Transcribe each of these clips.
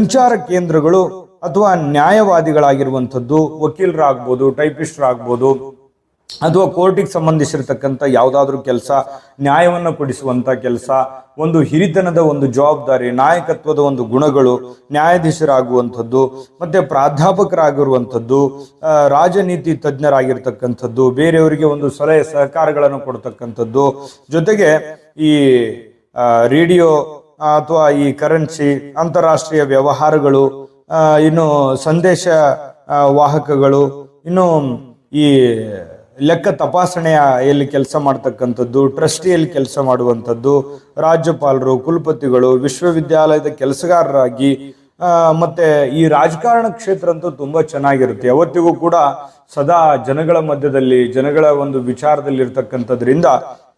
ಸಂಚಾರ ಕೇಂದ್ರಗಳು ಅಥವಾ ನ್ಯಾಯವಾದಿಗಳಾಗಿರುವಂಥದ್ದು, ವಕೀಲರಾಗ್ಬೋದು, ಟೈಪಿಸ್ಟ್ರಾಗ್ಬೋದು, ಅಥವಾ ಕೋರ್ಟಿಗೆ ಸಂಬಂಧಿಸಿರತಕ್ಕಂಥ ಯಾವುದಾದ್ರೂ ಕೆಲಸ, ನ್ಯಾಯವನ್ನು ಕೊಡಿಸುವಂಥ ಕೆಲಸ, ಒಂದು ಹಿರಿತನದ ಒಂದು ಜವಾಬ್ದಾರಿ, ನಾಯಕತ್ವದ ಒಂದು ಗುಣಗಳು, ನ್ಯಾಯಾಧೀಶರಾಗುವಂಥದ್ದು, ಮತ್ತೆ ಪ್ರಾಧ್ಯಾಪಕರಾಗಿರುವಂಥದ್ದು ರಾಜನೀತಿ ತಜ್ಞರಾಗಿರ್ತಕ್ಕಂಥದ್ದು, ಬೇರೆಯವರಿಗೆ ಒಂದು ಸಲಹೆ ಸಹಕಾರಗಳನ್ನು ಕೊಡ್ತಕ್ಕಂಥದ್ದು, ಜೊತೆಗೆ ಈ ರೇಡಿಯೋ ಅಥವಾ ಈ ಕರೆನ್ಸಿ ಅಂತಾರಾಷ್ಟ್ರೀಯ ವ್ಯವಹಾರಗಳು ಇನ್ನು ಸಂದೇಶ ವಾಹಕಗಳು, ಇನ್ನು ಈ ಲೆಕ್ಕ ತಪಾಸಣೆಯ ಎಲ್ಲಿ ಕೆಲಸ ಮಾಡ್ತಕ್ಕಂಥದ್ದು, ಟ್ರಸ್ಟಿಯಲ್ಲಿ ಕೆಲಸ ಮಾಡುವಂಥದ್ದು, ರಾಜ್ಯಪಾಲರು, ಕುಲಪತಿಗಳು, ವಿಶ್ವವಿದ್ಯಾಲಯದ ಕೆಲಸಗಾರರಾಗಿ ಮತ್ತೆ ಈ ರಾಜಕಾರಣ ಕ್ಷೇತ್ರ ಅಂತೂ ತುಂಬಾ ಚೆನ್ನಾಗಿರುತ್ತೆ. ಯಾವತ್ತಿಗೂ ಕೂಡ ಸದಾ ಜನಗಳ ಮಧ್ಯದಲ್ಲಿ, ಜನಗಳ ಒಂದು ವಿಚಾರದಲ್ಲಿ ಇರ್ತಕ್ಕಂಥದ್ರಿಂದ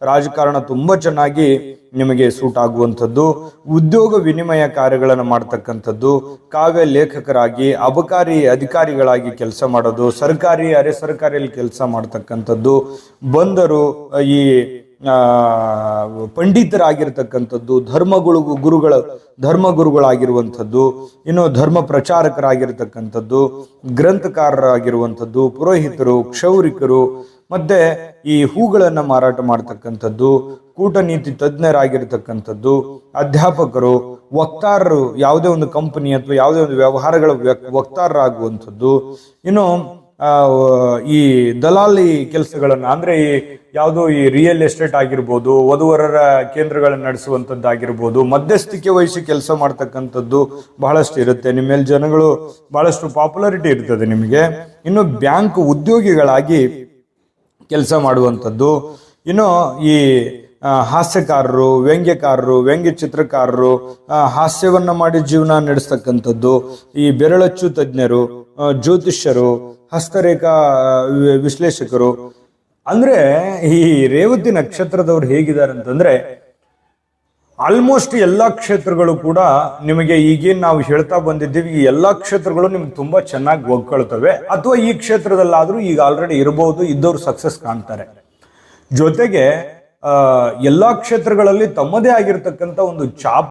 ರಾಜಕಾರಣ ತುಂಬಾ ಚೆನ್ನಾಗಿ ನಿಮಗೆ ಸೂಟ್ ಆಗುವಂಥದ್ದು. ಉದ್ಯೋಗ ವಿನಿಮಯ ಕಾರ್ಯಗಳನ್ನು ಮಾಡ್ತಕ್ಕಂಥದ್ದು. ಕಾವ್ಯ ಲೇಖಕರಾಗಿ, ಅಬಕಾರಿ ಅಧಿಕಾರಿಗಳಾಗಿ ಕೆಲಸ ಮಾಡೋದು, ಸರ್ಕಾರಿ ಅರೆ ಸರ್ಕಾರಿಯಲ್ಲಿ ಕೆಲಸ ಮಾಡ್ತಕ್ಕಂಥದ್ದು. ಬಂದರು, ಈ ಪಂಡಿತರಾಗಿರ್ತಕ್ಕಂಥದ್ದು ಧರ್ಮಗುರು ಗುರುಗಳ ಧರ್ಮ ಗುರುಗಳಾಗಿರುವಂಥದ್ದು ಇನ್ನು ಧರ್ಮ ಪ್ರಚಾರಕರಾಗಿರ್ತಕ್ಕಂಥದ್ದು, ಗ್ರಂಥಕಾರರಾಗಿರುವಂಥದ್ದು, ಪುರೋಹಿತರು, ಕ್ಷೌರಿಕರು, ಮತ್ತೆ ಈ ಹೂಗಳನ್ನು ಮಾರಾಟ ಮಾಡ್ತಕ್ಕಂಥದ್ದು, ಕೂಟನೀತಿ ತಜ್ಞರಾಗಿರ್ತಕ್ಕಂಥದ್ದು, ಅಧ್ಯಾಪಕರು, ವಕ್ತಾರರು, ಯಾವುದೇ ಒಂದು ಕಂಪನಿ ಅಥವಾ ಯಾವುದೇ ಒಂದು ವ್ಯವಹಾರಗಳ ವ್ಯ- ವಕ್ತಾರರಾಗುವಂಥದ್ದು. ಇನ್ನು ಈ ದಲಾಲಿ ಕೆಲಸಗಳನ್ನು, ಅಂದ್ರೆ ಈ ಯಾವುದೋ ಈ ರಿಯಲ್ ಎಸ್ಟೇಟ್ ಆಗಿರ್ಬೋದು, ವಧುವರರ ಕೇಂದ್ರಗಳನ್ನು ನಡೆಸುವಂಥದ್ದಾಗಿರ್ಬೋದು, ಮಧ್ಯಸ್ಥಿಕೆ ವಹಿಸಿ ಕೆಲಸ ಮಾಡ್ತಕ್ಕಂಥದ್ದು ಬಹಳಷ್ಟು ಇರುತ್ತೆ. ನಿಮ್ಮ ಮೇಲೆ ಜನಗಳು ಬಹಳಷ್ಟು ಪಾಪ್ಯುಲಾರಿಟಿ ಇರ್ತದೆ ನಿಮಗೆ. ಇನ್ನು ಬ್ಯಾಂಕ್ ಉದ್ಯೋಗಿಗಳಾಗಿ ಕೆಲಸ ಮಾಡುವಂಥದ್ದು, ಇನ್ನು ಈ ಹಾಸ್ಯಕಾರರು, ವ್ಯಂಗ್ಯಕಾರರು, ವ್ಯಂಗ್ಯ ಚಿತ್ರಕಾರರು ಹಾಸ್ಯವನ್ನು ಮಾಡಿ ಜೀವನ ನಡೆಸ್ತಕ್ಕಂಥದ್ದು, ಈ ಬೆರಳಚ್ಚು ತಜ್ಞರು ಜ್ಯೋತಿಷ್ಯರು, ಹಸ್ತರೇಖಾ ವಿಶ್ಲೇಷಕರು. ಅಂದ್ರೆ ಈ ರೇವತಿ ನಕ್ಷತ್ರದವ್ರು ಹೇಗಿದ್ದಾರೆ ಅಂತಂದ್ರೆ ಆಲ್ಮೋಸ್ಟ್ ಎಲ್ಲಾ ಕ್ಷೇತ್ರಗಳು ಕೂಡ ನಿಮಗೆ ಈಗೇನು ನಾವು ಹೇಳ್ತಾ ಬಂದಿದ್ದೀವಿ, ಈ ಎಲ್ಲಾ ಕ್ಷೇತ್ರಗಳು ನಿಮ್ಗೆ ತುಂಬಾ ಚೆನ್ನಾಗಿ ಒಗ್ಕೊಳ್ತವೆ ಅಥವಾ ಈ ಕ್ಷೇತ್ರದಲ್ಲಾದ್ರೂ ಈಗ ಆಲ್ರೆಡಿ ಇರಬಹುದು ಇದ್ದವ್ರು ಸಕ್ಸಸ್ ಕಾಣ್ತಾರೆ. ಜೊತೆಗೆ ಎಲ್ಲಾ ಕ್ಷೇತ್ರಗಳಲ್ಲಿ ತಮ್ಮದೇ ಆಗಿರ್ತಕ್ಕಂಥ ಒಂದು ಚಾಪ್